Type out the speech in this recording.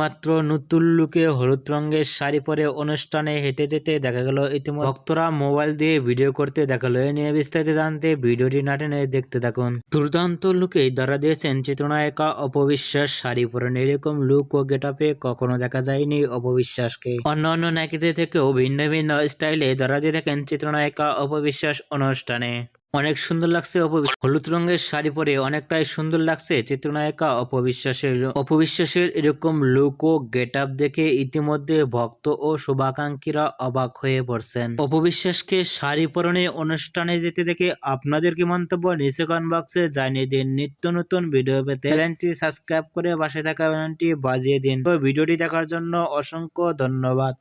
মাত্র নতুন লুকে হলুদ রঙের শাড়ি পরে অনুষ্ঠানে হেঁটে যেতে দেখা গেল ইতিমধ্যে। ভক্তরা মোবাইল দিয়ে ভিডিও করতে দেখা গেল। এ নিয়ে বিস্তারিত জানতে ভিডিওটি না টেনে দেখতে থাকুন। দুর্দান্ত লুকে ধরা দিয়েছেন চিত্রনায়িকা অপবিশ্বাস। শাড়ি পরেন এরকম লুক ও গেটাপে কখনো দেখা যায়নি অপবিশ্বাসকে। অন্য অন্য নায়িকাদের থেকেও ভিন্ন ভিন্ন স্টাইলে ধরা দিয়ে থাকেন চিত্রনায়িকা অপবিশ্বাস অনুষ্ঠানে। অনেক সুন্দর লাগছে হলুদ রঙের শাড়ি পরে অনেকটাই সুন্দর লাগছে চিত্রনায়িকা অপবিশ্বাসের অপবিশ্বাসের এরকম লুক ও গেট আপ দেখে ইতিমধ্যে ভক্ত ও শুভাকাঙ্ক্ষীরা অবাক হয়ে পড়ছেন। অপবিশ্বাসকে শাড়ি পরনে অনুষ্ঠানে যেতে দেখে আপনাদের কি মন্তব্য? নিচে কমেন্ট বক্সে জানিয়ে দিন। নিত্য নতুন ভিডিও পেতে চ্যানেলটি সাবস্ক্রাইব করে পাশে থাকা বাটনটি বাজিয়ে দিন। ভিডিওটি দেখার জন্য অসংখ্য ধন্যবাদ।